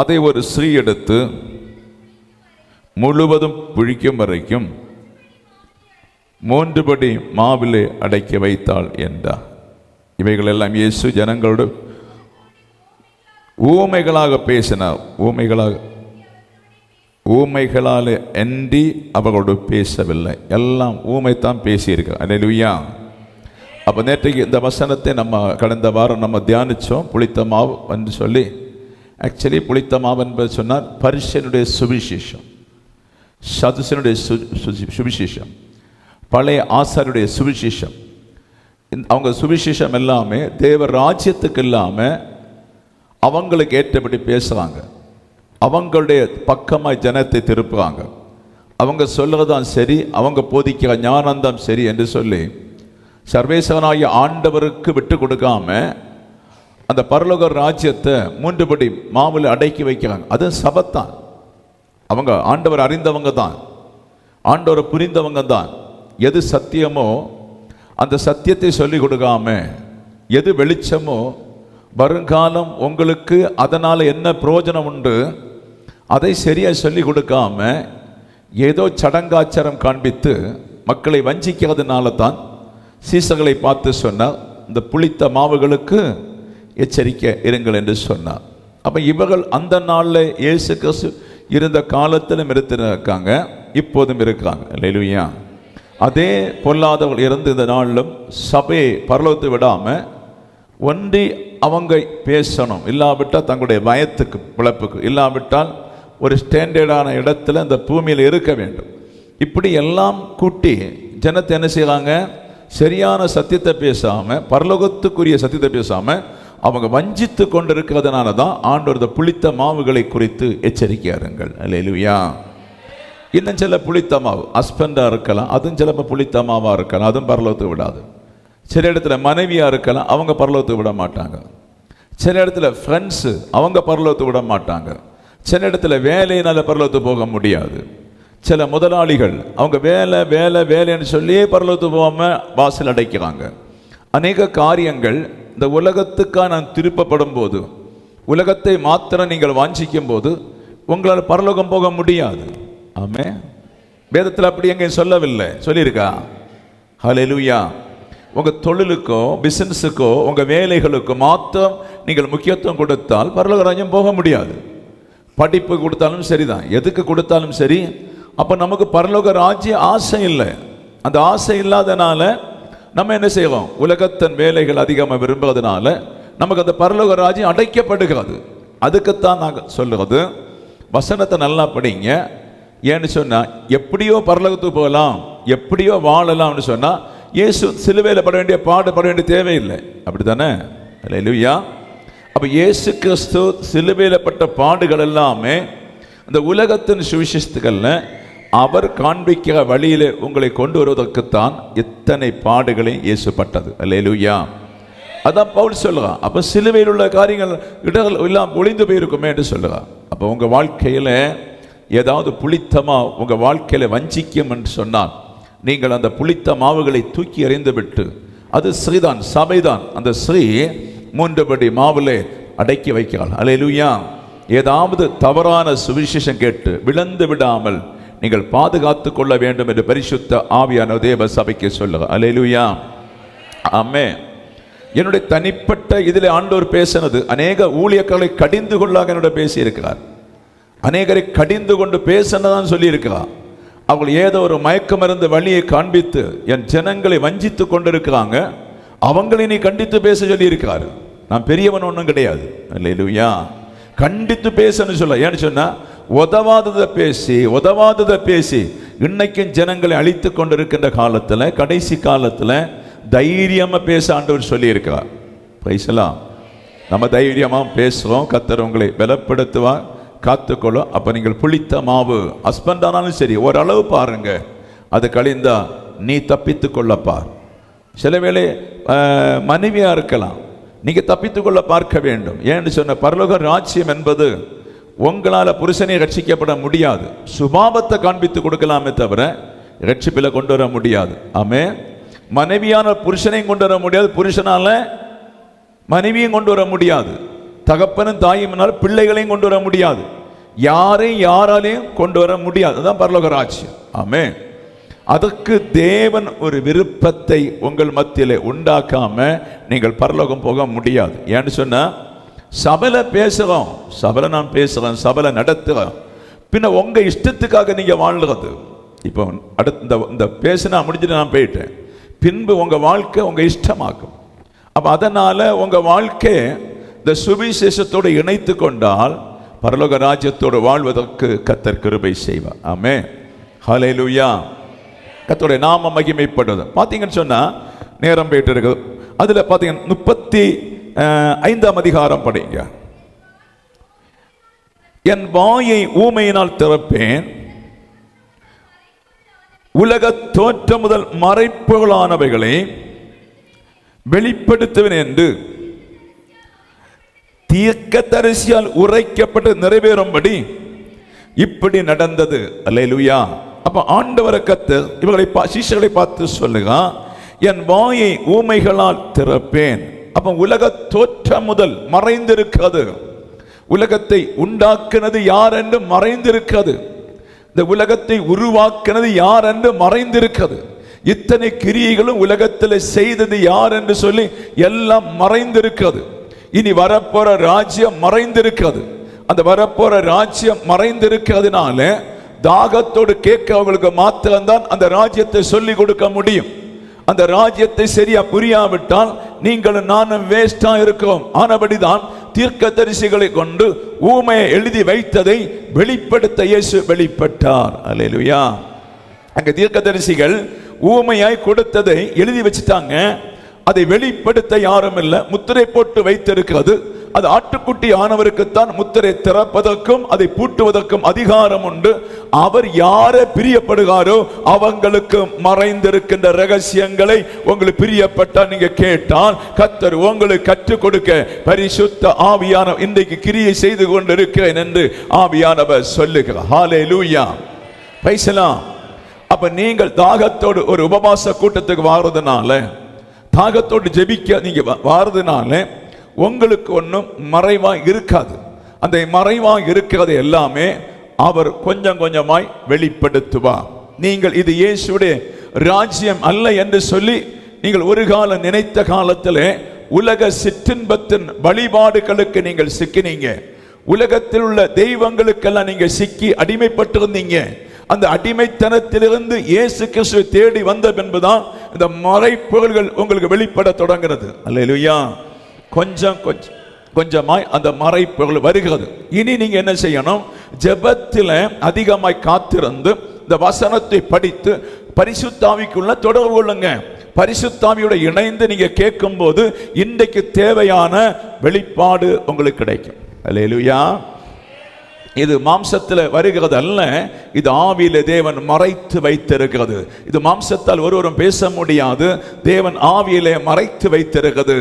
அதை ஒரு ஸ்ரீ எடுத்து முழுவதும் புழிக்கும் வரைக்கும் மூன்று படி மாவிலே அடைக்க வைத்தாள் என்றார். இவைகளெல்லாம் இயேசு ஜனங்களோடு ஊமைகளாக பேசினார். ஊமைகளாக ஊமைகளால் அன்றி அவர்களோடு பேசவில்லை. எல்லாம் ஊமைத்தான் பேசியிருக்கு அல்லேலூயா அப்போ நேற்றைக்கு இந்த வசனத்தை நம்ம கடந்த வாரம் நம்ம தியானித்தோம் புளித்த மாவு என்று சொல்லி ஆக்சுவலி புளித்த மாவு என்பது சொன்னார் பரிசனுடைய சுவிசேஷம். சதுசனுடைய சு- சுவிசேஷம். பழைய ஆசாருடைய சுவிசேஷம். அவங்க சுவிசேஷம் எல்லாமே தேவ ராஜ்யத்துக்கு இல்லாமல் அவங்களுக்கு ஏற்றபடி பேசுகிறாங்க அவங்களுடைய பக்கமாக ஜனத்தை திருப்புவாங்க அவங்க சொல்லுறதான் சரி அவங்க போதிக்கிற ஞானந்தம் சரி என்று சொல்லி சர்வேசவனாகிய ஆண்டவருக்கு விட்டு கொடுக்காமல் அந்த பரலோக ராஜ்யத்தை மூன்றுபடி மாவில் அடக்கி வைக்கிறாங்க. அது சபத்தான். அவங்க ஆண்டவர் அறிந்தவங்க தான். ஆண்டவரை புரிந்தவங்க தான். எது சத்தியமோ அந்த சத்தியத்தை சொல்லி கொடுக்காம எது வெளிச்சமோ வருங்காலம் உங்களுக்கு அதனால் என்ன பிரயோஜனம் உண்டு அதை சரியாக சொல்லி கொடுக்காம ஏதோ சடங்காச்சாரம் காண்பித்து மக்களை வஞ்சிக்கிறதுனால தான் சீசர்களை பார்த்து சொன்னால் இந்த புளித்த மாவுகளுக்கு எச்சரிக்கை இருங்கள் என்று சொன்னார். அப்போ இவர்கள் அந்த நாளில் இயேசு கிறிஸ்து இருந்த காலத்திலும் இருக்காங்க இப்போதும் இருக்காங்க. இல்லையா அதே பொல்லாதவர்கள் இருந்து இந்த நாளிலும் சபையை பரலோகத்தை விடாமல் ஒன்றி அவங்க பேசணும். இல்லாவிட்டால் தங்களுடைய பயத்துக்கு பிழப்புக்கு. இல்லாவிட்டால் ஒரு ஸ்டாண்டர்டான இடத்துல இந்த பூமியில் இருக்க வேண்டும். இப்படி எல்லாம் கூட்டி ஜனத்தை என்ன செய்கிறாங்க சரியான சத்தியத்தை பேசாமல் பரலோகத்துக்குரிய சத்தியத்தை பேசாமல் அவங்க வஞ்சித்து கொண்டிருக்கிறதுனால தான் ஆண்டவர் இந்த புளித்த மாவுகளை குறித்து எச்சரிக்கையாருங்கள் இல்லையா இன்னும் சில புளித்த மாவு ஹஸ்பண்டாக இருக்கலாம் அதுவும் சிலப்போ புளித்த மாவாக இருக்கலாம் அதுவும் பரலோகத்துக்கு விடாது. சில இடத்துல மனைவியாக இருக்கலாம் அவங்க பரலோகத்துக்கு விட மாட்டாங்க. சில இடத்துல ஃப்ரெண்ட்ஸு அவங்க பரலோகத்துக்கு விட மாட்டாங்க. சில இடத்துல வேலையினால் பரலோகத்துக்கு போக முடியாது. சில முதலாளிகள் அவங்க வேலை வேலை வேலைன்னு சொல்லியே பரலோகத்துக்கு போகாமல் வாசல் அடைக்கிறாங்க. அநேக காரியங்கள் இந்த உலகத்துக்காக நான் திருப்பப்படும் போது உலகத்தை மாத்திரம் நீங்கள் வாஞ்சிக்கும் போது உங்களால் பரலோகம் போக முடியாது. ஆமே வேதத்தில் அப்படி எங்கேயும் சொல்லவில்லை. சொல்லியிருக்கா? ஹalleluya உங்கள் தொழிலுக்கோ பிஸ்னஸுக்கோ உங்கள் வேலைகளுக்கோ மாத்திரம் நீங்கள் முக்கியத்துவம் கொடுத்தால் பரலோக ராஜ்யம் போக முடியாது. படிப்பு கொடுத்தாலும் சரிதான். எதுக்கு கொடுத்தாலும் சரி? அப்போ நமக்கு பரலோக ராஜ்ய ஆசை இல்லை. அந்த ஆசை இல்லாதனால நம்ம என்ன செய்வோம் உலகத்தின் வேலைகள் அதிகமாக விரும்புவதனால நமக்கு அந்த பரலோக ராஜ்யம் அடைக்கப்படுகிறது. அதுக்குத்தான் நாங்கள் சொல்லுறது வசனத்தை நல்லா படிங்க. ஏன்னு சொன்னால் எப்படியோ பரலோகத்துக்கு போகலாம் எப்படியோ வாழலாம்னு சொன்னால் இயேசு சிலுவையில் பட வேண்டிய பாடுபட வேண்டிய தேவையில்லை. அப்படி தானே இல்லையா அப்போ இயேசு கிறிஸ்து சிலுவையில் பட்ட பாடுகள் எல்லாமே இந்த உலகத்தின் சுவிசேஷத்துக்கள்ல அவர் காண்பிக்க வழியில் உங்களை கொண்டு வருவதற்குத்தான் இத்தனை பாடுகளை இயேசுப்பட்டது பட்டது. அல்லேலூயா. அதான் பவுல் சொல்லுறான் அப்ப சிலுவையில் உள்ள காரியங்கள் இடங்கள் எல்லாம் ஒளிந்து போயிருக்குமே என்று சொல்லுறான் அப்போ உங்கள் வாழ்க்கையில் ஏதாவது புளித்தமா உங்கள் வாழ்க்கையில வஞ்சிக்கும் என்று சொன்னால் நீங்கள் அந்த புளித்த மாவுகளை தூக்கி எறிந்து விட்டு அது ஸ்ரீதான் சபைதான் அந்த ஸ்ரீ மூன்றுபடி மாவிலே அடக்கி வைக்கிறாள். அலையிலுயா ஏதாவது தவறான சுவிசேஷம் கேட்டு விழுந்து விடாமல் நீங்கள் பாதுகாத்து கொள்ள வேண்டும் என்று பரிசுத்த ஆவியான தேவ சபைக்கு சொல்லுங்க அலையிலுயா ஆமே என்னுடைய தனிப்பட்ட இதில் ஆண்டோர் பேசினது அநேக ஊழியர்களை கடிந்து கொள்ளாக என்னோட பேசியிருக்கிறார். அநேகரை கடிந்து கொண்டு பேசினதான் சொல்லியிருக்கிறார். அவர்கள் ஏதோ ஒரு மயக்கமருந்து வழியை காண்பித்து என் ஜனங்களை வஞ்சித்து கொண்டிருக்கிறாங்க. அவங்களை நீ கண்டித்து பேச சொல்லியிருக்கிறாரு. நான் பெரியவன் ஒன்றும் கிடையாது. இல்லையா கண்டித்து பேசன்னு சொல்ல. ஏன்னு சொன்னால் உதவாததை பேசி உதவாததை பேசி இன்னைக்கும் ஜனங்களை அழித்து கொண்டிருக்கின்ற காலத்தில் கடைசி காலத்தில் தைரியமாக பேச ஆண்டவர் சொல்லியிருக்கிறார். பைசலாம் நம்ம தைரியமாக பேசுவோம் கத்தர் உங்களை பலப்படுத்துவா காத்துக்கொள்ளும் அப்போ நீங்கள் புளித்த மாவு ஹஸ்பண்ட் ஆனாலும் சரி ஓரளவு பாருங்க. அது கழிந்தா நீ தப்பித்து கொள்ளப்பார் சில வேளை மனைவியாக இருக்கலாம். நீங்கள் தப்பித்து கொள்ள பார்க்க வேண்டும். ஏன்னு சொன்ன பரலோக ராஜ்யம் என்பது உங்களால் புருஷனை ரட்சிக்கப்பட முடியாது. சுபாவத்தை காண்பித்து கொடுக்கலாமே தவிர ரட்சிப்பில் கொண்டு வர முடியாது. ஆமே மனைவியான புருஷனையும் கொண்டு வர முடியாது. புருஷனால் மனைவியும் கொண்டு வர முடியாது. தகப்பனும் தாயும்னால் பிள்ளைகளையும் கொண்டு வர முடியாது. யாரையும் யாராலையும் கொண்டு வர முடியாது. அதுதான் பரலோக ராஜ்யம். ஆமே அதற்கு தேவன் ஒரு விருப்பத்தை உங்கள் மத்தியில் உண்டாக்காமல் நீங்கள் பரலோகம் போக முடியாது. ஏன்னு சொன்னால் சபலை பேசுகிறோம் சபலை நான் பேசுகிறேன் சபலை நடத்துறேன் பின்ன உங்கள் இஷ்டத்துக்காக நீங்கள் வாழ்றது. இப்போ அடுத்த இந்த இந்த பேசினா முடிஞ்சுட்டு நான் போயிட்டேன். பின்பு உங்கள் வாழ்க்கை உங்கள் இஷ்டமாக்கும். அப்போ அதனால் உங்கள் வாழ்க்கை இந்த சுவிசேஷத்தோடு இணைத்து கொண்டால் பரலோக ராஜ்யத்தோடு வாழ்வதற்கு கத்தர் கிருபை செய்வார். ஆமே ஹalleluya. கத்தோடைய நாம மகிமைப்படுவது பார்த்தீங்கன்னு சொன்னால் நேரம் போயிட்டு இருக்குது. அதில் பார்த்தீங்கன்னா முப்பத்தி ஐந்தாம் அதிகாரம் படிங்க. என் வாயை ஊமையினால் திறப்பேன். உலக தோற்றம் முதல் மறைப்புகளானவைகளை வெளிப்படுத்துவேன் என்று தீர்க்கதரிசியால் உரைக்கப்பட்டு நிறைவேறும்படி இப்படி நடந்தது. அல்ல அப்ப ஆண்டவரை கத்து இவர்களை பா- பார்த்து சொல்லுங்க என் வாயை ஊமைகளால் திறப்பேன். அப்போ உலக தோற்றம் முதல் மறைந்திருக்கிறது. உலகத்தை உண்டாக்குனது யார் என்று மறைந்திருக்கிறது. இந்த உலகத்தை உருவாக்கினது யார் என்று மறைந்திருக்கிறது. இத்தனை கிரியைகளும் உலகத்தில் செய்தது யார் என்று சொல்லி எல்லாம் மறைந்திருக்கிறது. இனி வரப்போற ராஜ்யம் மறைந்திருக்கிறது. அந்த வரப்போற ராஜ்யம் மறைந்திருக்கிறதுனால தாகத்தோடு கேட்க அவங்களுக்கு மாத்திரம்தான் அந்த ராஜ்யத்தை சொல்லி கொடுக்க முடியும். அந்த ராஜ்யத்தை சரியா புரியாவிட்டால் நீங்களும் நானும் வேஸ்டா இருக்கோம். ஆனபடிதான் தீர்க்க தரிசிகளை கொண்டு ஊமையை எழுதி வைத்ததை வெளிப்படுத்த இயேசு வெளிப்பட்டார். அலையிலுயா அங்க தீர்க்கதரிசிகள் ஊமையாய் கொடுத்ததை எழுதி வச்சுட்டாங்க. அதை வெளிப்படுத்த யாரும் இல்லை. முத்திரை போட்டு வைத்திருக்கிறது. அது ஆட்டுக்குட்டி ஆனவருக்குத்தான் முத்திரை திறப்பதற்கும் அதை பூட்டுவதற்கும் அதிகாரம் உண்டு. அவர் யாரை பிரியப்படுகாரோ அவங்களுக்கு மறைந்திருக்கின்ற ரகசியங்களை உங்களுக்கு பிரியப்பட்டா நீங்க கேட்டால் கத்தர் உங்களுக்கு கற்றுக் கொடுக்க பரிசுத்த ஆவியான இன்றைக்கு கிரியை செய்து கொண்டிருக்கிறேன் என்று ஆவியானவர் சொல்லுகிறார். ஹாலே லூயா பைசலாம் அப்ப நீங்கள் தாகத்தோடு ஒரு உபவாச கூட்டத்துக்கு வாரதுனால தாகத்தோடு ஜெபிக்க நீங்க வாரதுனால உங்களுக்கு ஒன்றும் மறைவாக இருக்காது. அந்த மறைவாக இருக்கிறது எல்லாமே அவர் கொஞ்சம் கொஞ்சமாய் வெளிப்படுத்துவார் நீங்கள் இது இயேசுடைய ராஜ்யம் அல்ல என்று சொல்லி நீங்கள் ஒரு காலம் நினைத்த காலத்திலே உலக சிற்றின்பத்தின் வழிபாடுகளுக்கு நீங்கள் சிக்கினீங்க. உலகத்தில் உள்ள தெய்வங்களுக்கெல்லாம் நீங்க சிக்கி அடிமைப்பட்டிருந்தீங்க. அந்த அடிமைத்தனத்திலிருந்து இயேசு கிறிஸ்துவை தேடி வந்த பின்புதான் இந்த மறைப்புகள்கள் உங்களுக்கு வெளிப்பட தொடங்குறது அல்லேலூயா. கொஞ்சம் கொஞ்சம் கொஞ்சமாய் அந்த மறைப்புகள் வருகிறது. இனி நீங்க என்ன செய்யணும்? ஜெபத்தில் அதிகமாய் காத்திருந்து இந்த வசனத்தை படித்து பரிசுத்தாவிக்குள்ள தொடர்பு கொள்ளுங்க. பரிசுத்தாவியோட இணைந்து நீங்க கேட்கும்போது இன்றைக்கு தேவையான வெளிப்பாடு உங்களுக்கு கிடைக்கும். அல்லேலூயா. இது மாம்சத்தில் வருகிறது அல்ல இது ஆவியில தேவன் மறைத்து வைத்திருக்கிறது. இது மாம்சத்தால் ஒருவரும் பேச முடியாது. தேவன் ஆவியிலே மறைத்து வைத்திருக்கிறது.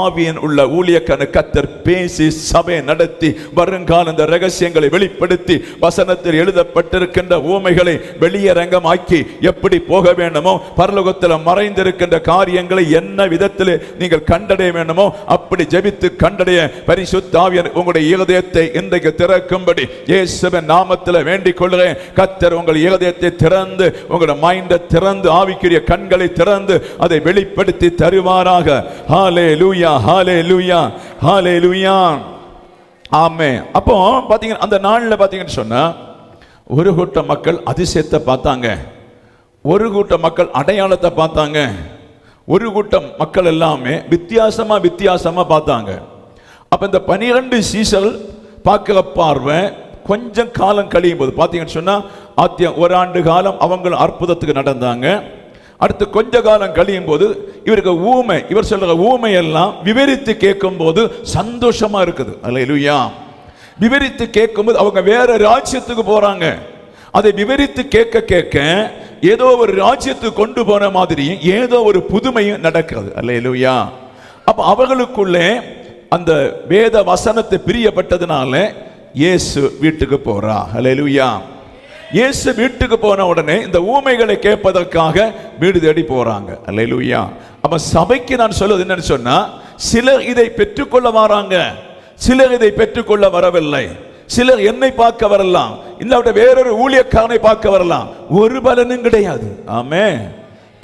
ஆவியன் உள்ள ஊழியக்கான கத்தர் பேசி சபை நடத்தி வருங்கால இந்த ரகசியங்களை வெளிப்படுத்தி வசனத்தில் எழுதப்பட்டிருக்கின்ற ஊமைகளை வெளியரங்கமாக்கி எப்படி போக வேண்டுமோ பரலோகத்தில் மறைந்திருக்கின்ற காரியங்களை என்ன விதத்தில் நீங்கள் கண்டடைய வேண்டுமோ அப்படி ஜெபித்து கண்டடைய பரிசுத்த ஆவியன் உங்களுடைய இருதயத்தை இன்றைக்கு திறக்கும்படி இயேசுவின் நாமத்தில் வேண்டிக் கொள்கிறேன். கத்தர் உங்கள் இருதயத்தை திறந்து உங்களோட மைண்டை திறந்து ஆவிக்குரிய கண்களை திறந்து அதை வெளிப்படுத்தி தருவாராக. ஹாலே லூயா ஹாலே லூயா ஹாலே லூயா ஆமே அப்போ பார்த்தீங்கன்னா அந்த நாளில் பார்த்தீங்கன்னு சொன்னால் ஒரு கூட்டம் மக்கள் அதிசயத்தை பார்த்தாங்க. ஒரு கூட்டம் மக்கள் அடையாளத்தை பார்த்தாங்க. ஒரு கூட்டம் மக்கள் எல்லாமே வித்தியாசமாக வித்தியாசமாக பார்த்தாங்க. அப்போ இந்த பனிரெண்டு சீசல் பார்க்குற பார்வை கொஞ்சம் காலம் கழியும் போது பார்த்தீங்கன்னு சொன்னால் ஆத்தியம் ஒரு ஆண்டு காலம் அவங்க அற்புதத்துக்கு நடந்தாங்க. அடுத்து கொஞ்ச காலம் கழியும் போது இவருக்கு ஊமை இவர் சொல்ற ஊமை எல்லாம் விவரித்து கேட்கும் போது சந்தோஷமா இருக்குது. அல்லேலூயா. விவரித்து கேட்கும்போது அவங்க வேற ராஜ்யத்துக்கு போறாங்க. அதை விவரித்து கேட்க கேட்க ஏதோ ஒரு ராஜ்யத்துக்கு கொண்டு போன மாதிரியும் ஏதோ ஒரு புதுமையும் நடக்கிறது. அல்லேலூயா. அப்ப அவர்களுக்குள்ளே அந்த வேத வசனத்தை பிரியப்பட்டதுனால இயேசு வீட்டுக்கு போறா. ஹலெலுயா இயேசு வீட்டுக்கு போன உடனே இந்த ஊமைகளை கேட்பதற்காக வீடு தேடி போறாங்க. அல்லேலூயா அப்ப சபைக்கு நான் சொல்வது என்னன்னு சொன்னா சிலர் இதை பெற்றுக்கொள்ள வராங்க. சிலர் இதை பெற்றுக்கொள்ள வரவில்லை. சிலர் என்னை பார்க்க வரலாம். இல்லாவிட்ட வேறொரு ஊழியக்காரனை பார்க்க வரலாம். ஒரு பலனும் கிடையாது. ஆமே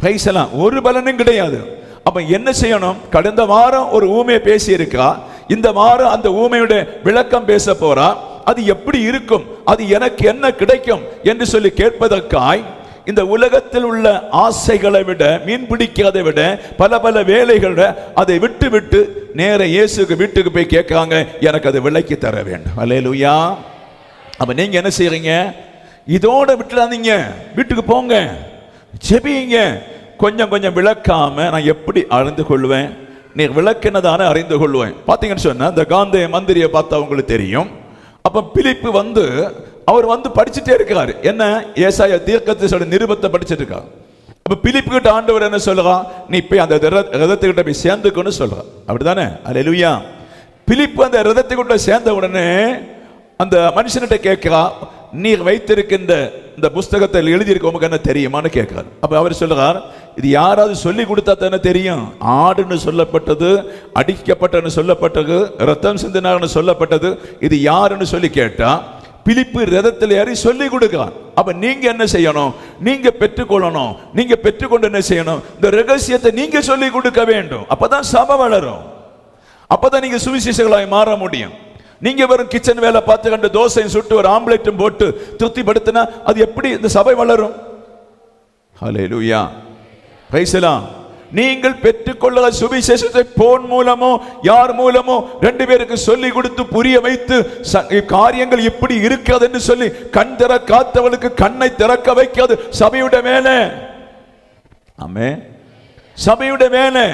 பைசலாம் ஒரு பலனும் கிடையாது. அப்ப என்ன செய்யணும்? கடந்த வாரம் ஒரு ஊமையை பேசியிருக்கா. இந்த வாரம் அந்த ஊமையுடைய விளக்கம் பேச போறா? அது எப்படி இருக்கும்? அது எனக்கு என்ன கிடைக்கும்? என்று சொல்லி கேட்பதற்காய் இந்த உலகத்தில் உள்ள ஆசைகளை விட மீன் பிடிக்காத விட பல பல வேலைகளை அதை விட்டு விட்டு நேர இயேசுக்கு வீட்டுக்கு போய் கேட்காங்க எனக்கு அதை விலைக்கு தர வேண்டும். அல்லேலூயா அப்ப நீங்க என்ன செய்யறீங்க இதோட விட்டுறாதீங்க. வீட்டுக்கு போங்க. ஜெபிங்க. கொஞ்சம் கொஞ்சம் விளக்காம நான் எப்படி அளந்து கொள்வேன்? நீ விளக்கினதான அறிந்து கொள்வேன் பார்த்தீங்கன்னு சொன்னால் இந்த காந்தேய மந்திரியை பார்த்தா உங்களுக்கு தெரியும். அப்போ பிலிப்பு வந்து அவர் வந்து படிச்சுட்டே இருக்கிறார் என்ன? ஏசாய தீர்க்கத்தோட நிருபத்தை படிச்சிட்டு இருக்காரு அப்போ பிலிப்பு கிட்ட ஆண்டவர் என்ன சொல்லுறான் நீ போய் அந்த ரதத்துக்கிட்ட போய் சேர்ந்துக்கன்னு சொல்றான் அப்படிதானே அல்லேலூயா பிலிப்பு அந்த ரதத்துக்கிட்ட சேர்ந்த உடனே அந்த மனுஷன்கிட்ட கேட்கிறா நீர் வைத்திருக்கின்ற இந்த புஸ்தகத்தில் எழுதியிருக்க உமக்கு என்ன தெரியுமான்னு கேட்காரு அப்போ அவர் சொல்றார் இது யாராவது சொல்லி கொடுத்தா தானே தெரியும். ஆடுன்னு சொல்லப்பட்டது அடிக்கப்பட்டன்னு சொல்லப்பட்டது ரத்தம் சிந்தினார்னு சொல்லப்பட்டது இது யாருன்னு சொல்லி கேட்டால் பிலிப்பு ரதத்தில் ஏறி சொல்லி கொடுக்கிறான் அப்ப நீங்க என்ன செய்யணும்? நீங்க பெற்றுக்கொள்ளணும். நீங்க பெற்றுக்கொண்டு என்ன செய்யணும்? இந்த ரகசியத்தை நீங்க சொல்லி கொடுக்க வேண்டும். அப்பதான் சபை வளரும். அப்பதான் நீங்க சுவிசேஷங்களாய் மாற முடியும். நீங்க வெறும் கிச்சன் வேலை பார்த்து கண்டு தோசையும் சுட்டு ஒரு ஆம்லெட்டும் போட்டு திருப்திப்படுத்தினா அது எப்படி இந்த சபை வளரும்? ஹalleluya பிரைஸ்லாம் நீங்கள் பெற்றுக்கொள்ள சுவிசேஷத்தை போன் மூலமோ யார் மூலமோ ரெண்டு பேருக்கு சொல்லி கொடுத்து புரிய வைத்து ச- காரியங்கள் இப்படி இருக்கிறது என்று சொல்லி கண் திறக்காத்தவளுக்கு கண்ணை திறக்க வைக்காது. சபையுடைய மேலே. ஆமே சபையுடைய மேலே.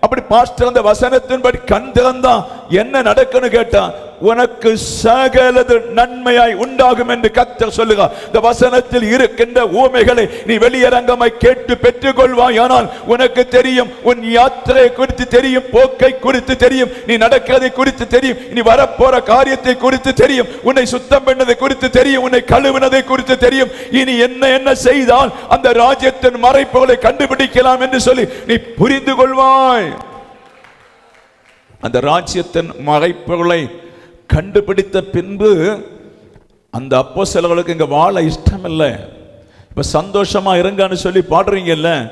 அப்படி பாஸ்டர் அந்த வசனத்தின்படி கண் திறந்தான் என்ன நடக்குன்னு கேட்டா உனக்கு சகலது நன்மையாய் உண்டாகும் என்று கத்தர் சொல்லுக இந்த வசனத்தில் இருக்கின்ற ஊமைகளை நீ வெளியரங்கமாய் கேட்டு பெற்றுக்கொள்வாய். ஆனால் உனக்கு தெரியும் உன் யாத்திரை குறித்து தெரியும் போக்கை குறித்து தெரியும் நீ நடக்கிறதை குறித்து தெரியும் நீ வரப்போற காரியத்தை குறித்து தெரியும் உன்னை சுத்தம் பண்ணதை குறித்து தெரியும் உன்னை கழுவினதை குறித்து தெரியும். இனி என்ன என்ன செய்தால் அந்த ராஜ்யத்தின் மறைப்புகளை கண்டுபிடிக்கலாம் என்று சொல்லி நீ புரிந்து கொள்வாய். அந்த ராஜ்யத்தின் மறைப்புகளை கண்டுபிடித்த பின்பு அந்த அப்போ சிலர்களுக்கு இங்கே வாழ இஷ்டம் இல்லை இப்போ சந்தோஷமாக இருங்கன்னு சொல்லி பாடுறீங்கல்ல?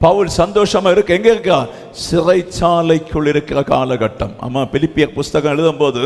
பவுல் சந்தோஷமாக இருக்க எங்கே இருக்கா? சிறைச்சாலைக்குள் இருக்கிற காலகட்டம். ஆமாம் பிலிப்பிய புஸ்தகம் எழுதும்போது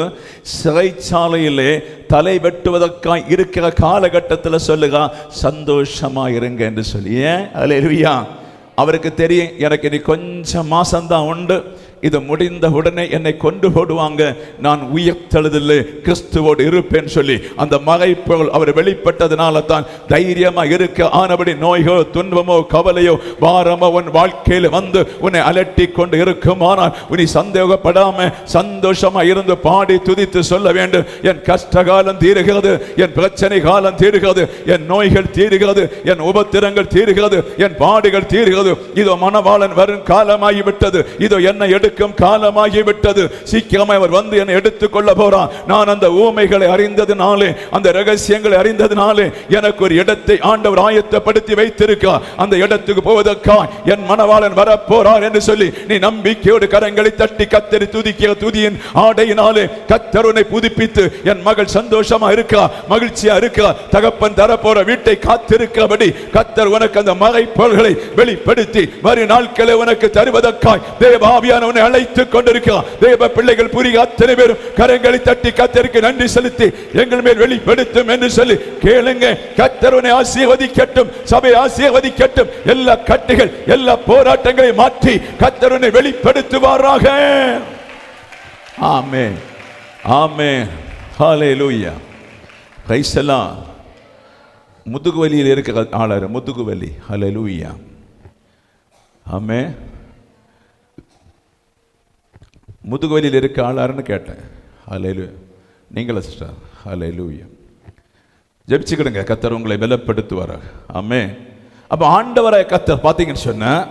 சிறைச்சாலையிலே தலை வெட்டுவதற்காக இருக்கிற காலகட்டத்தில் சொல்லுகா சந்தோஷமாக இருங்க என்று சொல்லி. ஏன்? அல்லேலூயா அவருக்கு தெரியும் எனக்கு இனி கொஞ்சம் மாசம்தான் உண்டு. இது முடிந்த உடனே என்னை கொண்டு போடுவாங்க. நான் உயர்த்தெழுதில்லை கிறிஸ்துவோடு இருப்பேன் சொல்லி. அந்த மகைப்பொருள் அவர் வெளிப்பட்டதுனால தான் தைரியமா இருக்க. ஆனபடி நோய்களோ துன்பமோ கவலையோ பாரமோ உன் வாழ்க்கையில் வந்து உன்னை அலட்டி கொண்டு இருக்குமானால் உனி சந்தேகப்படாம சந்தோஷமா இருந்து பாடி துதித்து சொல்ல வேண்டும். என் கஷ்ட காலம் தீருகிறது என் பிரச்சனை காலம் தீருகிறது என் நோய்கள் தீருகிறது என் உபத்திரங்கள் தீருகிறது என் பாடுகள் தீருகிறது. இதோ மனவாளன் வரும் காலமாகி விட்டது இதோ என்னை எடுக்கும் காலமாகி விட்டது சீக்கிரமாய் அவர் வந்து என்னை எடுத்துக் கொள்ள போறான் நான் அந்த ஊமைகளை அறிந்ததுனாலே அந்த ரகசியங்களை அறிந்ததுனாலே எனக்கு ஒரு இடத்தை ஆண்டவர் ஆயத்தப்படுத்தி வைத்திருக்க அந்த இடத்துக்கு போவதற்கா என் மனவாளன் வரப்போறார் என்று சொல்லி நீ நம்பிக்கையோடு கரங்களை தட்டி கத்தரி துதிக்கிற துதியின் ஆடையினாலே கத்தருனை புதுப்பித்து என் மகள் சந்தோஷமா இருக்கா மகிழ்ச்சியா இருக்கா தகப்பன் தரப்போற வீட்டை காத்திருக்கிறபடி கத்தர் உனக்கு அந்த மலை பொருள்களை வெளிப்படுத்தி வரும் நாட்களை உனக்கு தருவதற்காய். தேவாவியான உன்னை அழைத்துக் கொண்டிருக்கிறார். தேவ பிள்ளைகள் புரிய அத்தனை பேரும் கரங்களை தட்டி கத்தருக்கு நன்றி செலுத்தி எங்கள் மேல் வெளிப்படுத்தும் என்று சொல்லி கேளுங்க. கத்தரவனை ஆசீர்வதிக்கட்டும் சபை ஆசீர்வதிக்கட்டும். எல்லா கட்டுகள் எல்லா போராட்டங்களை மாற்றி கத்தரவனை வெளிப்படுத்துவாராக. ஆமே ஆமே ஹாலே லூயா எல்லாம் முதுகு வலியில் இருக்கிற ஆளர் முதுகு வலி. ஹalleluya ஆமே முதுகுவலியில் இருக்க ஆளாருன்னு கேட்டேன். ஹalleluya. நீங்களா சிஸ்டர் ஹalleluya. ஜெபிச்சுக்கிடுங்க. கத்தர் உங்களை பலப்படுத்துவாராக. ஆமே அப்போ ஆண்டவரை கத்தர் பார்த்தீங்கன்னு சொன்னா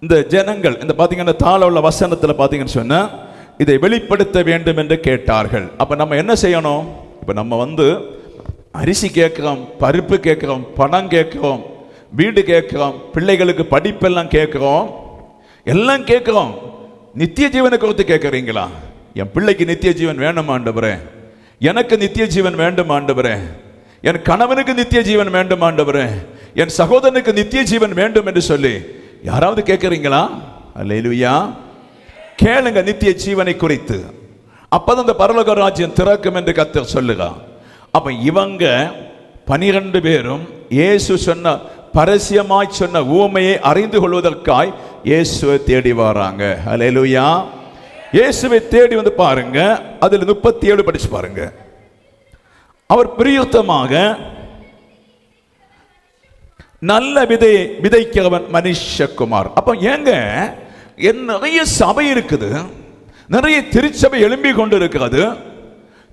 இந்த ஜனங்கள் இந்த பார்த்தீங்கன்னா தாழ உள்ள வசனத்தில் பார்த்தீங்கன்னு சொன்னா இதை வெளிப்படுத்த வேண்டும் என்று கேட்டார்கள். அப்போ நம்ம என்ன செய்யணும்? இப்போ நம்ம வந்து அரிசி கேட்குறோம் பருப்பு கேட்குறோம் பணம் கேட்குறோம் வீடு கேட்குறோம் பிள்ளைகளுக்கு படிப்பெல்லாம் கேட்குறோம் எல்லாம் கேட்குறோம். நித்திய ஜீவனை குறித்து கேட்குறீங்களா? என் பிள்ளைக்கு நித்திய ஜீவன் வேணும் ஆண்டவரே? எனக்கு நித்திய ஜீவன் வேண்டும் ஆண்டவரே? என் கணவனுக்கு நித்திய ஜீவன் வேண்டும் ஆண்டவரே? என் சகோதரனுக்கு நித்திய ஜீவன் வேண்டும் என்று சொல்லி யாராவது கேட்குறீங்களா? அல்லேலூயா. கேளுங்க நித்திய ஜீவனை குறித்து அப்போதான் அந்த பரலோக ராஜ்யம் திறக்கும் என்று கத்த சொல்லுக அப்போ இவங்க பனிரெண்டு பேரும் இயேசு சொன்ன பரசியமாய் சொன்ன ஊமையை அறிந்து கொள்வதற்காய் இயேசுவை தேடி வராங்க. அலையலுயா இயேசுவை தேடி வந்து பாருங்க. அதில் முப்பத்தி ஏழு படிச்சு பாருங்க. அவர் பிரியுத்தமாக நல்ல விதை விதைக்கிறவன் மனுஷகுமார். அப்போ ஏங்க என் நிறைய சபை இருக்குது. நிறைய திருச்சபை எழும்பி கொண்டு இருக்கிறது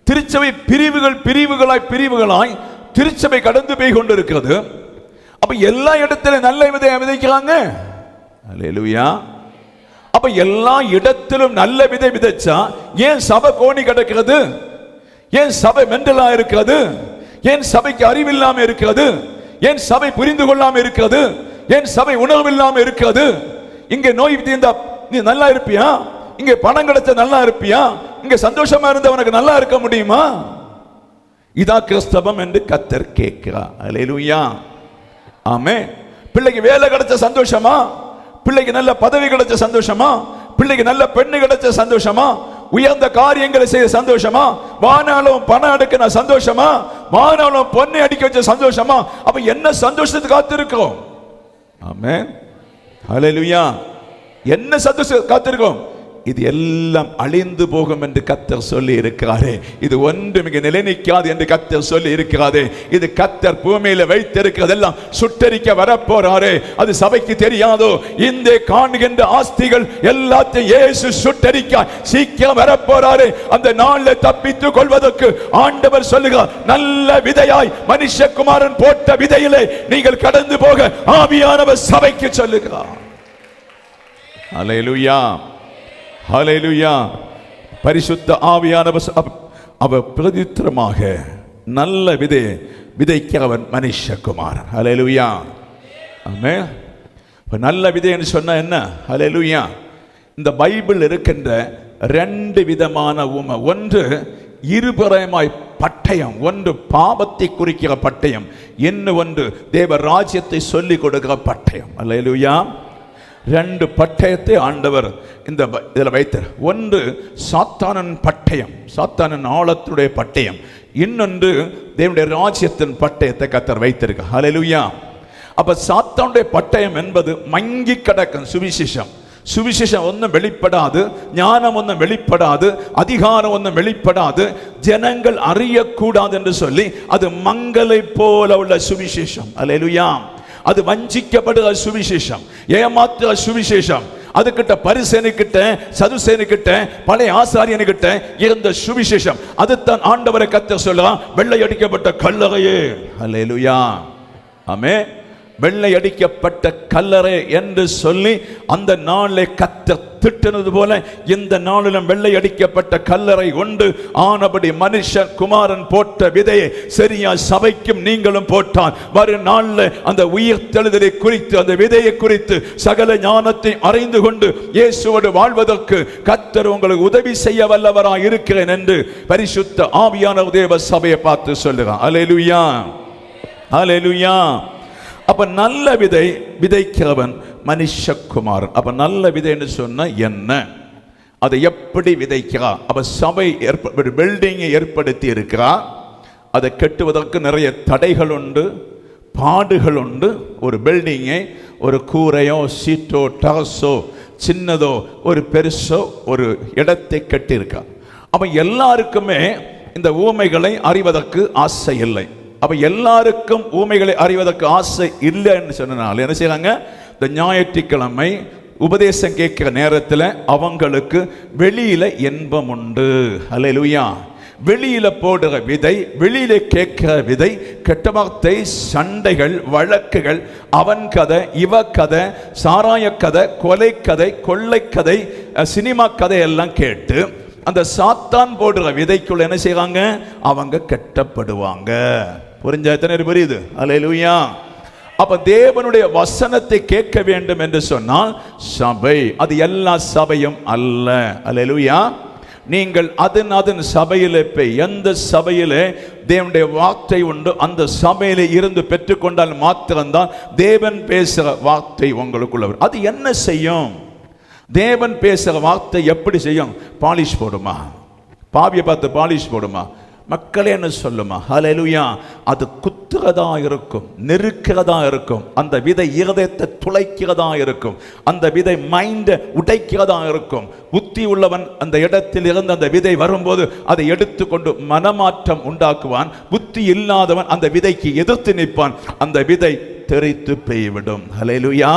திருச்சபை பிரிவுகள் பிரிவுகளாய் பிரிவுகளாய் திருச்சபை கடந்து போய் கொண்டு இருக்கிறது அப்ப எல்லா இடத்திலும் நல்ல விதையை விதைக்கிறாங்க. அல்லேலூயா அப்ப எல்லா இடத்திலும் நல்ல விதை விதைச்சா ஏன் சபை கோணி கிடக்கிறது? ஏன் சபை மெண்டலா இருக்கிறது? ஏன் சபைக்கு அறிவில்லாம இருக்கிறது? ஏன் சபை புரிந்து கொள்ளாம இருக்கிறது? ஏன் சபை உணர்வில்லாம இருக்கிறது? இங்க நோய் தீர்ந்தா நீ நல்லா இருப்பியா? இங்க பணம் கிடைச்ச நல்லா இருப்பியா? இங்க சந்தோஷமா இருந்த உனக்கு நல்லா இருக்க முடியுமா? இதா கிறிஸ்தவம் என்று கத்தர் கேட்கிறார். அலையிலுயா ஆமே பிள்ளைக்கு வேலை கிடைச்ச சந்தோஷமா? பிள்ளைக்கு நல்ல பதவி கிடைச்ச சந்தோஷமா? பிள்ளைக்கு நல்ல பெண்ணு கிடைச்ச சந்தோஷமா? உயர்ந்த காரியங்களை செய்ய சந்தோஷமா? வானாலும் பணம் அடுக்கின சந்தோஷமா? வானாலும் பொண்ணை அடிக்க வச்ச சந்தோஷமா? அப்ப என்ன சந்தோஷத்துக்கு காத்திருக்கோம் ஆமே ஹalleluya என்ன சந்தோஷம் காத்திருக்கோம் இது எல்லாம் அழிந்து போகும் என்று கத்தர் சொல்லி இருக்கிறாரே இது ஒன்றும் நிலை நிலைநிற்காது என்று கத்தர் சொல்லி இருக்கிறாரே இது கத்தர் பூமியில வைத்திருக்கிறதெல்லாம் சுட்டரிக்க வரப்போறாரே. அது சபைக்கு தெரியாதோ? இந்த காணுகின்ற ஆஸ்திகள் எல்லாத்தையும் இயேசு சுட்டரிக்க சீக்கிரம் வரப்போறாரே. அந்த நாள்ல தப்பித்துக் கொள்வதற்கு ஆண்டவர் சொல்லுகிறார் நல்ல விதையாய் மனுஷகுமாரன் போட்ட விதையிலே நீங்கள் கடந்து போக ஆவியானவர் சபைக்கு சொல்லுகிறார். அலையலுயா ஹalleluya. பரிசுத்த ஆவியானவர் ச- அவ- அவர் பிரதித்திரமாக நல்ல விதை விதைக்கிறவன் மனுஷகுமாரன். ஹalleluya. ஆமே இப்போ நல்ல விதைன்னு சொன்ன என்ன? ஹalleluya. இந்த பைபிள் இருக்கின்ற ரெண்டு விதமான உமை ஒன்று இருபுறமாய் பட்டயம் ஒன்று பாவத்தை குறிக்கிற பட்டயம் இன்னும் ஒன்று தேவ ராஜ்யத்தை சொல்லிக் கொடுக்கிற பட்டயம். அல்லேலூயா ரெண்டு பட்டயத்தை ஆண்டவர் இந்த இதில் வைத்தார். ஒன்று சாத்தானன் பட்டயம் சாத்தானன் ஆழத்துடைய பட்டயம். இன்னொன்று தேவனுடைய ராஜ்யத்தின் பட்டயத்தை கத்தர் வைத்திருக்க ஹலலுயா அப்போ சாத்தானுடைய பட்டயம் என்பது மங்கி கிடக்கும் சுவிசேஷம். சுவிசேஷம் ஒன்றும் வெளிப்படாது ஞானம் ஒன்றும் வெளிப்படாது அதிகாரம் ஒன்றும் வெளிப்படாது ஜனங்கள் அறியக்கூடாது என்று சொல்லி அது மங்களை போல உள்ள சுவிசேஷம். அல்லேலூயா அது வஞ்சிக்கப்படுகிற சுவிசேஷம். ஏமாத்துகிற சுவிசேஷம். அதுக்கிட்ட பரிசேனுக்கிட்ட சதுசேனுக்கிட்ட பழைய ஆசாரியனுக்கிட்ட இருந்த சுவிசேஷம். அதுதான் ஆண்டவரை கத்த சொல்லலாம் வெள்ளை அடிக்கப்பட்ட கல்லறையே. அல்லேலுயா ஆமே வெள்ளை அடிக்கப்பட்ட கல்லறை என்று சொல்லி அந்த நாளை கத்த திட்டினது போல இந்த நாளிலும் வெள்ளை அடிக்கப்பட்ட கல்லறை உண்டு. ஆனபடி மனுஷன் குமாரன் போட்ட விதையை சரியா சபைக்கும் நீங்களும் போட்டான் வரும் நாளில் அந்த உயிர் தெழுதலை குறித்து அந்த விதையை குறித்து சகல ஞானத்தை அறிந்து கொண்டு இயேசுவோடு வாழ்வதற்கு கத்தர் உங்களுக்கு உதவி செய்ய வல்லவராய் இருக்கிறேன் என்று பரிசுத்த ஆவியான தேவ சபையை பார்த்து சொல்லுகிறான் அலேலுயா அலேலுயா அப்ப நல்ல விதை விதைக்கிறவன் மனுஷகுமாரன். அப்போ நல்ல விதைன்னு சொன்னால் என்ன? அதை எப்படி விதைக்கிறா அப்போ சபை ஏற்ப ஒரு பில்டிங்கை ஏற்படுத்தி இருக்கிறா அதை கட்டுவதற்கு நிறைய தடைகள் உண்டு பாடுகள் உண்டு. ஒரு பில்டிங்கை ஒரு கூரையோ சீட்டோ டரஸோ சின்னதோ ஒரு பெருசோ ஒரு இடத்தை கட்டியிருக்கா அப்போ எல்லாருக்குமே இந்த ஊமைகளை அறிவதற்கு ஆசை இல்லை. அப்போ எல்லாருக்கும் ஊமைகளை அறிவதற்கு ஆசை இல்லைன்னு சொன்னனால என்ன செய்கிறாங்க இந்த ஞாயிற்றுக்கிழமை உபதேசம் கேட்கிற நேரத்தில் அவங்களுக்கு வெளியில இன்பம் உண்டு. அலையிலுயா வெளியில போடுற விதை வெளியில கேட்கிற விதை கெட்ட வார்த்தை சண்டைகள் வழக்குகள் அவன் கதை இவ கதை சாராய கதை கொலை கதை கொள்ளை கதை சினிமா கதை எல்லாம் கேட்டு அந்த சாத்தான் போடுற விதைக்குள்ள என்ன செய்வாங்க அவங்க கெட்டப்படுவாங்க. புரிஞ்ச எத்தனை பேர் புரியுது? அலையிலுயா அப்ப தேவனுடைய வசனத்தை கேட்க வேண்டும் என்று சொன்னால் சபை. அது எல்லா சபையும் அல்ல. அல்லா நீங்கள் அதன் அதன் சபையிலே போய் எந்த சபையிலே தேவனுடைய வார்த்தை உண்டு அந்த சபையில இருந்து பெற்றுக்கொண்டால் மாத்திரம்தான் தேவன் பேசுகிற வார்த்தை உங்களுக்குள்ள வரும். அது என்ன செய்யும்? தேவன் பேசுகிற வார்த்தை எப்படி செய்யும்? பாலிஷ் போடுமா? பாவியை பார்த்து பாலிஷ் போடுமா? மக்களே என்ன சொல்லுமா? ஹலெலுயா அது குத்துகிறதா இருக்கும் நெருக்கிறதா இருக்கும் அந்த விதை இருதயத்தை துளைக்கிறதா இருக்கும் அந்த விதை மைண்டை உடைக்கிறதா இருக்கும். புத்தி உள்ளவன் அந்த இடத்தில் இருந்து அந்த விதை வரும்போது அதை எடுத்துக்கொண்டு மனமாற்றம் உண்டாக்குவான். புத்தி இல்லாதவன் அந்த விதைக்கு எதிர்த்து நிற்பான். அந்த விதை தெரித்து பெய்விடும். ஹalleluya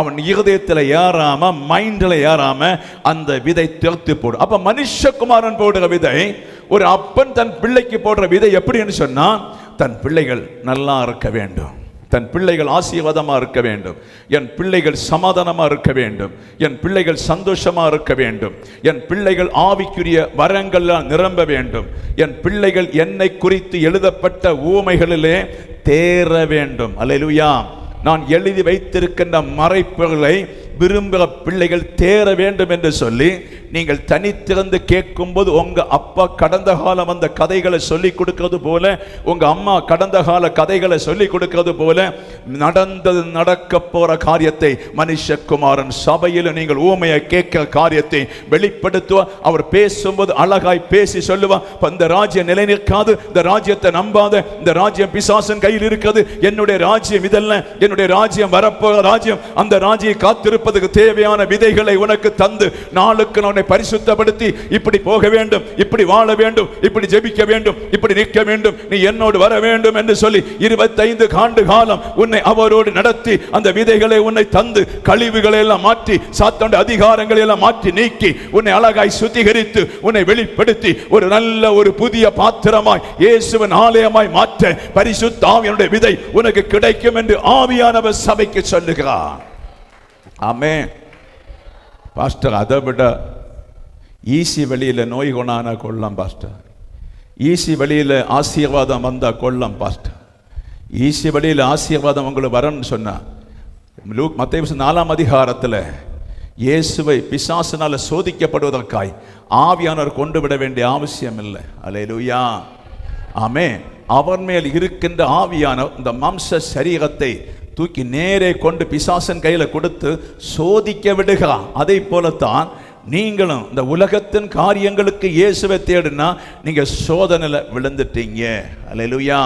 அவன் இருதயத்தில் ஏறாம மைண்டில் ஏறாம அந்த விதை திறத்து போடும் அப்ப மனுஷகுமாரன் போடுற விதை ஒரு அப்பன் தன் பிள்ளைக்கு போடுற விதை எப்படின்னு சொன்னா தன் பிள்ளைகள் நல்லா இருக்க வேண்டும். தன் பிள்ளைகள் ஆசீர்வாதமாக இருக்க வேண்டும். என் பிள்ளைகள் சமாதானமாக இருக்க வேண்டும். என் பிள்ளைகள் சந்தோஷமாக இருக்க வேண்டும். என் பிள்ளைகள் ஆவிக்குரிய வரங்கள்லாம் நிரம்ப வேண்டும். என் பிள்ளைகள் என்னை குறித்து எழுதப்பட்ட ஊமைகளிலே தேர வேண்டும். அலையிலுயா. நான் எழுதி வைத்திருக்கின்ற மறைப்புகளை விரும்புகிற பிள்ளைகள் தேர வேண்டும் என்று சொல்லி நீங்கள் தனித்திறந்து கேட்கும்போது உங்க அப்பா கடந்த காலம் அந்த கதைகளை சொல்லி கொடுக்கறது போல உங்க அம்மா கடந்த கால கதைகளை சொல்லி கொடுக்கிறது போல நடந்தது நடக்க போற காரியத்தை மனுஷகுமாரன் சபையில் நீங்கள் ஊமையை கேட்கிற காரியத்தை வெளிப்படுத்துவா. அவர் பேசும்போது அழகாய் பேசி சொல்லுவா "இப்ப இந்த ராஜ்யம் நிலை நிற்காது இந்த ராஜ்யத்தை நம்பாத இந்த ராஜ்யம் பிசாசன் கையில் இருக்கிறது என்னுடைய ராஜ்யம் இதல்ல என்னுடைய ராஜ்யம் வரப்போகிற ராஜ்யம் அந்த ராஜ்யம் காத்திருப்பதற்கு தேவையான விதைகளை உனக்கு தந்து நாளுக்கு நான் உன்னை பரிசுத்தப்படுத்தி இப்படி போக வேண்டும் இப்படி வாழ வேண்டும் இப்படி ஜெபிக்க வேண்டும் இப்படி நிற்க வேண்டும் நீ என்னோடு வர வேண்டும் என்று சொல்லி இருபத்தைந்து ஆண்டு காலம் உன்னை அவரோடு நடத்தி அந்த விதைகளை உன்னை தந்து கழிவுகளை எல்லாம் மாற்றி சாத்தாண்ட அதிகாரங்களை எல்லாம் மாற்றி நீக்கி உன்னை அழகாய் சுத்திகரித்து உன்னை வெளிப்படுத்தி ஒரு நல்ல ஒரு புதிய பாத்திரமாய் இயேசுவின் ஆலயமாய் மாற்ற பரிசுத்த ஆவியனுடைய விதை உனக்கு கிடைக்கும் என்று ஆவியானவர் சபைக்கு சொல்லுகிறார். ஆமே பாஸ்டர் அதை விட ஈசி வழியில் நோய் குணான கொள்ளம் பாஸ்டர். ஈசி வழியில் ஆசீர்வாதம் வந்தால் கொள்ளம் பாஸ்டர். ஈசி வழியில் ஆசீர்வாதம் உங்களுக்கு வரணும்னு சொன்னால் லூக் மத்திய நாலாம் அதிகாரத்தில் இயேசுவை பிசாசினால் சோதிக்கப்படுவதற்காய் ஆவியானவர் கொண்டு விட வேண்டிய அவசியம் இல்லை. அல்லேலூயா. ஆமே அவர் மேல் இருக்கின்ற ஆவியான இந்த மாம்ச சரீரத்தை தூக்கி நேரே கொண்டு பிசாசன் கையில கொடுத்து சோதிக்க விடுகிறான் அதை போலத்தான் நீங்களும் இந்த உலகத்தின் காரியங்களுக்கு இயேசுவை தேடுனா நீங்க சோதனையில் விழுந்துட்டீங்க. அலையிலுயா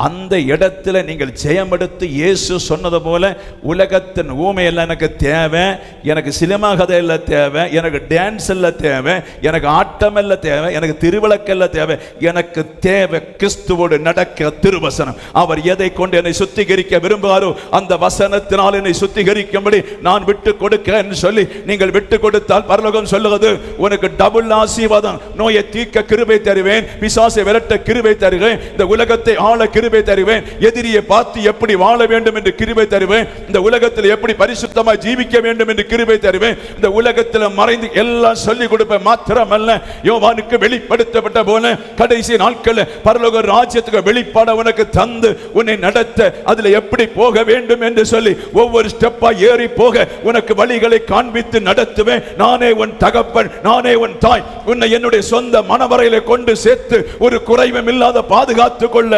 அந்த இடத்துல நீங்கள் ஜெயமெடுத்து இயேசு சொன்னது போல உலகத்தின் ஊமையெல்லாம் எனக்கு தேவை எனக்கு சினிமா கதை தேவை எனக்கு டான்ஸ் எல்லாம் தேவை எனக்கு ஆட்டம் எல்லாம் தேவை எனக்கு திருவிளக்கெல்லாம் தேவை எனக்கு தேவை கிறிஸ்துவோடு நடக்கிற திருவசனம். அவர் எதை கொண்டு என்னை சுத்திகரிக்க விரும்புவாரோ அந்த வசனத்தினால் என்னை சுத்திகரிக்கும்படி நான் விட்டு கொடுக்கிறேன் சொல்லி நீங்கள் விட்டு கொடுத்தால் பரலோகம் சொல்லுவது உனக்கு டபுள் ஆசீர்வாதம் நோயை தீர்க்க கிருபை தருவேன் பிசாசை விரட்ட கிருபை தருவேன் இந்த உலகத்தை ஆள கிருபை கிருபை தருவேன். எதிரியை பார்த்து எப்படி வாழ வேண்டும் என்று கிருபை தருவேன். இந்த உலகத்தில் எப்படி பரிசுத்தமாக ஜீவிக்க வேண்டும் என்று கிருபை தருவேன். இந்த உலகத்தில் மறைந்து எல்லாம் சொல்லி கொடுப்பேன். மாத்திரமல்ல யோவானுக்கு வெளிப்படுத்தப்பட்ட போல கடைசி நாட்கள் பரலோக ராஜ்யத்துக்கு வெளிப்பாட உனக்கு தந்து உன்னை நடத்த அதுல எப்படி போக வேண்டும் என்று சொல்லி ஒவ்வொரு ஸ்டெப்பா ஏறி போக உனக்கு வழிகளை காண்பித்து நடத்துவேன். நானே உன் தகப்பன் நானே உன் தாய். உன்னை என்னுடைய சொந்த மனவரையில கொண்டு சேர்த்து ஒரு குறைவும் இல்லாத பாதுகாத்து கொள்ள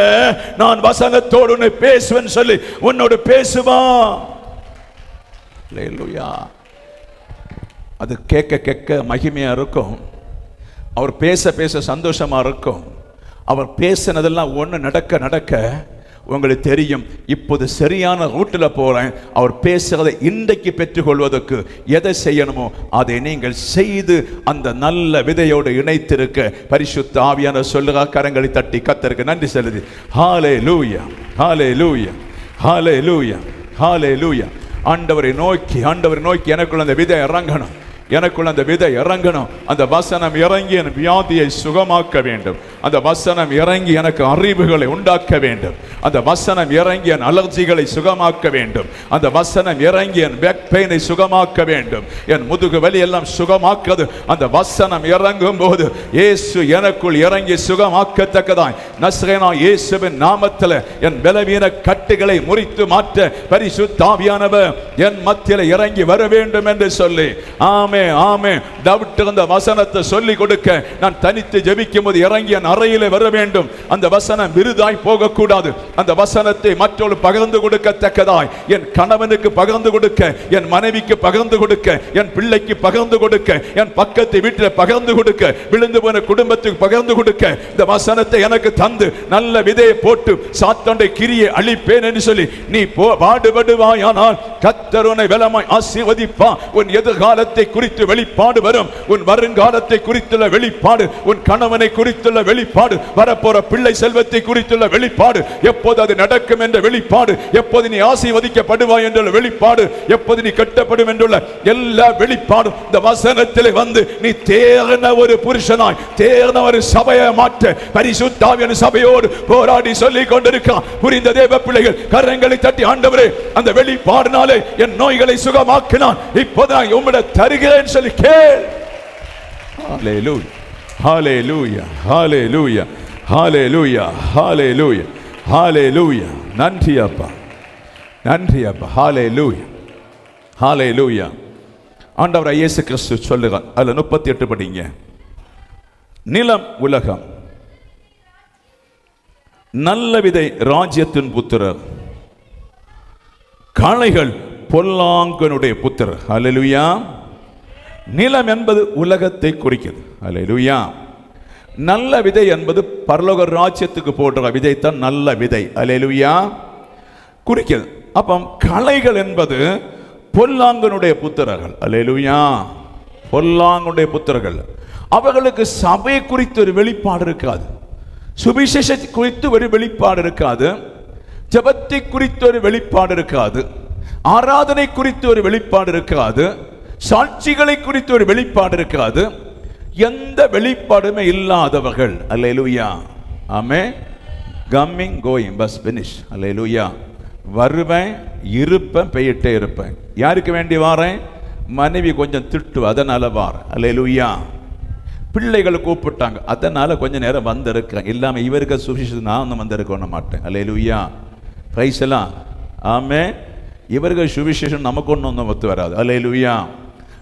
நான் வசனத்தோடு உன்னை பேசுவேன் சொல்லி உன்னோடு பேசுவா அது கேட்க கேட்க மகிமையா இருக்கும். அவர் பேச பேச சந்தோஷமா இருக்கும். அவர் பேசினதெல்லாம் ஒன்று நடக்க நடக்க உங்களுக்கு தெரியும். இப்போது சரியான ரூட்டில் போகிறேன் அவர் பேசுறதை இன்றைக்கு பெற்றுக்கொள்வதற்கு எதை செய்யணுமோ அதை நீங்கள் செய்து அந்த நல்ல விதையோடு இணைத்திருக்க பரிசுத்த ஆவியான சொல்லுகா கரங்களை தட்டி கத்தருக்கு நன்றி செலுத்தி. ஹாலே லூயா ஹாலே லூயா ஹாலே லூயா ஹாலே லூயா ஆண்டவரை நோக்கி ஆண்டவரை நோக்கி எனக்குள்ள அந்த விதை இறங்கணும். எனக்குள்ள அந்த விதை இறங்கணும். அந்த வசனம் இறங்கி என் வியாதியை சுகமாக்க வேண்டும். அந்த வசனம் இறங்கி எனக்கு அறிவுகளை உண்டாக்க வேண்டும். அந்த வசனம் இறங்கி என் அலர்ஜிகளை சுகமாக்க வேண்டும். அந்த வசனம் இறங்கி என் பேக் பெயினை சுகமாக்க வேண்டும். என் முதுகு வலி எல்லாம் சுகமாக்குது அந்த வசனம் இறங்கும் போது இயேசு எனக்குள் இறங்கி சுகமாக்கத்தக்கதாய். நஸ்ரேனா இயேசுவின் நாமத்தில் என் பலவீன கட்டுகளை முறித்து மாற்ற பரிசுத்தாவியானவர் என் மத்தியில் இறங்கி வர வேண்டும் என்று சொல்லி. ஆமே ஆமே ஆமே டவுட் அந்த வசனத்தை சொல்லி கொடுக்க. நான் தனித்து ஜெபிக்கும் போது இறங்கிய என் வர வேண்டும். அந்த வசனம் விருதாய் போகக்கூடாது. அந்த வசனத்தை மற்றொரு பகிர்ந்து கொடுக்கத்தக்கதாய். என் கணவனுக்கு பகிர்ந்து கொடுக்க என் மனைவிக்கு பகிர்ந்து கொடுக்க என் பிள்ளைக்கு பகிர்ந்து கொடுக்க என் பக்கத்து வீட்டில் பகிர்ந்து கொடுக்க விழுந்து போன குடும்பத்துக்கு பகிர்ந்து கொடுக்க. இந்த வசனத்தை எனக்கு தந்து நல்ல விதையை போட்டு சாத்தண்டை கிரியை அழிப்பேன் என்று சொல்லி நீ போ பாடுபடுவாயானால் கத்தருனை உன்னை வெலமாய் ஆசீர்வதிப்பா உன் எதிர்காலத்தை குறித்து வெளிப்பாடு வரும். உன் வருங்காலத்தை குறித்துள்ள வெளிப்பாடு உன் கணவனை குறித்துள்ள வெளிப்பாடு வரப்போற பிள்ளை செல்வத்தை குறித்துள்ள வெளிப்பாடு எப்போது அது நடக்கும் என்ற வெளிப்பாடு எப்போது நீ ஆசீர்வதிக்கப்படுவாய் என்ற வெளிப்பாடு எப்போது நீ கட்டப்படும் என்றுள்ள எல்லா வெளிப்பாடும் இந்த வசனத்தில் வந்து நீ தேர்ன ஒரு புருஷனாய் தேர்ன ஒரு சபையை மாற்ற பரிசுத்தாவியான சபையோடு போராடி சொல்லிக் கொண்டிருக்கான் புரிந்த தேவ பிள்ளைகள் கரங்களை தட்டி ஆண்டவரே அந்த வெளிப்பாடுனாலே என் நோய்களை சுகமாக்கினான். இப்போதான் உம்மிட தருகிறேன் இல்லைன்னு சொல்லி கேள். ஹாலே லூயா ஹாலே லூயா ஹாலே லூயா ஹாலே லூயா ஹாலே லூயா ஹாலே லூயா நன்றி அப்பா நன்றி அப்பா ஹாலே லூயா ஹாலே லூயா ஆண்டவர் இயேசு கிறிஸ்து சொல்லுகிறார். அதில் முப்பத்தி எட்டு படிங்க. நிலம் உலகம். நல்ல விதை ராஜ்யத்தின் புத்திரர். காளைகள் பொல்லாங்கனுடைய புத்திரர். அலலுயா நிலம் என்பது உலகத்தை குறிக்கிறது அல்லேலூயா நல்ல விதை என்பது பரலோக ராஜ்யத்துக்கு போடுற தான் நல்ல விதை. அல்லேலூயா குறிக்கிறது அப்போ கலைகள் என்பது பொல்லாங்கனுடைய புத்திரர்கள். அல்லேலூயா பொல்லாங்கனுடைய புத்திரர்கள். அவர்களுக்கு சபை குறித்து ஒரு வெளிப்பாடு இருக்காது. சுவிசேஷத்தை குறித்து ஒரு வெளிப்பாடு இருக்காது. ஜபத்தை குறித்து ஒரு வெளிப்பாடு இருக்காது. ஆராதனை குறித்து ஒரு வெளிப்பாடு இருக்காது. சாட்சிகளை குறித்து ஒரு வெளிப்பாடு இருக்காது. எந்த வெளிப்பாடுமே இல்லாதவர்கள். Hallelujah amen coming going bus finish hallelujah வருவேன் இருப்பேன் பெய்யிட்டே இருப்பேன். யாருக்கு வேண்டி வாரேன்? மனைவி கொஞ்சம் திட்டு அதனால் வாரேன் அல்லேலூயா பிள்ளைகள் கூப்பிட்டாங்க அதனால் கொஞ்சம் நேரம் வந்திருக்கிறேன். இல்லாமல் இவருக்கு சுவிசேஷம் நான் ஒன்றும் வந்திருக்க மாட்டேன். அல்லேலூயா பிரைஸ்லாம் ஆமே இவர்கள் சுவிசேஷம் நமக்கு ஒன்றும் ஒன்றும் ஒத்து வராது. அல்லேலூயா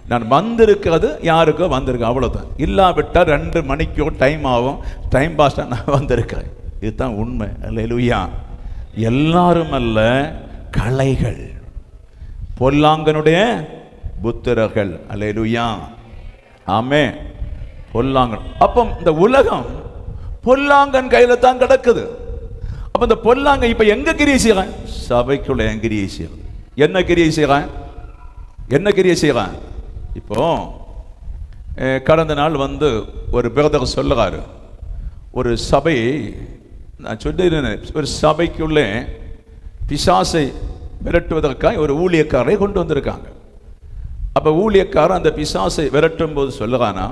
நான் வந்திருக்கிறது யாருக்கோ வந்திருக்கேன் அவ்வளோதான் இல்லாவிட்டால் ரெண்டு மணிக்கோ டைம் ஆகும். டைம் பாஸ்டாக நான் வந்திருக்கிறேன். இதுதான் உண்மை. அல்லேலூயா. எல்லாரும் அல்ல கலைகள். பொல்லாங்கனுடைய புத்திரர்கள். அல்லேலூயா. ஆமே பொல்லாங்கன். அப்போ இந்த உலகம் பொல்லாங்கன் கையில் தான் கிடக்குது. அப்போ இந்த பொல்லாங்க இப்போ எங்கே கிரியை செய்கிறேன்? சபைக்குள்ள என் கிரியை என்ன கிரியை செய்கிறேன்? என்ன கிரியை செய்கிறேன்? இப்போ கடந்த நாள் வந்து ஒரு பிரதர் சொல்லுறாரு ஒரு சபை நான் சொல்லியிருந்தேன் ஒரு சபைக்குள்ளே பிசாசை விரட்டுவதற்காக ஒரு ஊழியக்காரரை கொண்டு வந்திருக்காங்க. அப்போ ஊழியக்காரன் அந்த பிசாசை விரட்டும் போது சொல்லுறானா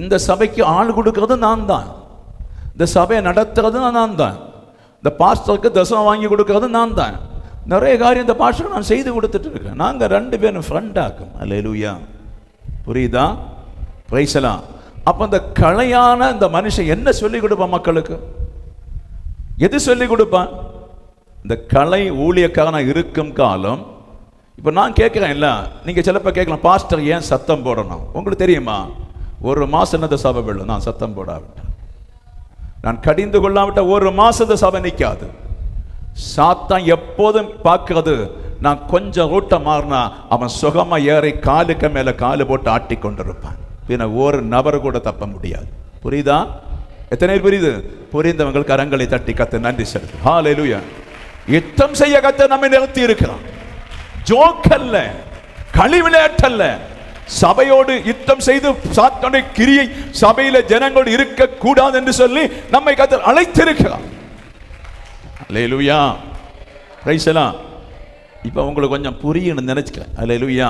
இந்த சபைக்கு ஆள் கொடுக்கறது நான் தான். இந்த சபையை நடத்துறது நான் தான். இந்த பாஸ்டருக்கு தசம் வாங்கி கொடுக்கறது நான் தான். நிறைய காரியம் இந்த பாஸ்டருக்கு நான் செய்து கொடுத்துட்டு இருக்கேன் நாங்கள் ரெண்டு பேரும் ஃப்ரெண்டாக்கும் அல்லேலூயா புரியுதா? பிரைசலாம் அப்போ இந்த கலையான இந்த மனுஷன் என்ன சொல்லிக் கொடுப்பான் மக்களுக்கு? எது சொல்லி கொடுப்பான்? இந்த கலை ஊழியக்காரனா இருக்கும் காலம் இப்போ நான் கேட்குறேன் இல்லை நீங்கள் சிலப்போ கேட்கலாம் பாஸ்டர் ஏன் சத்தம் போடணும்? உங்களுக்கு தெரியுமா? ஒரு மாதம் என்னது சபை விழும்? நான் சத்தம் போடாவிட்டேன். நான் கடிந்து கொள்ளாவிட்ட ஒரு மாசத்து சபை நிற்காது சாத்தான் எப்போதும் பார்க்கிறது. நான் கொஞ்சம் ரூட்டை மாறினா அவன் சுகமா ஏறி காலுக்கு மேல காலு போட்டு ஆட்டி கொண்டிருப்பான். பின்ன ஒரு நபர் கூட தப்ப முடியாது. புரியுதா? எத்தனை புரியுது? புரிந்தவங்கள் கரங்களை தட்டி கத்து நன்றி செலுத்து ஹalleluya யுத்தம் செய்ய கத்த நம்ம நிறுத்தி இருக்கிறான். ஜோக்கல்ல களி விளையாட்டல்ல சபையோடு யுத்தம் செய்து சாத்தானுடைய கிரியை சபையில ஜனங்களோடு இருக்கக்கூடாது என்று சொல்லி நம்மை கத்த அழைத்திருக்கிறான் அல்லேலூயா ரைஸ் எல்லாம் இப்போ உங்களுக்கு கொஞ்சம் புரியணும்னு நினைச்சுக்கிறேன். அல்லேலூயா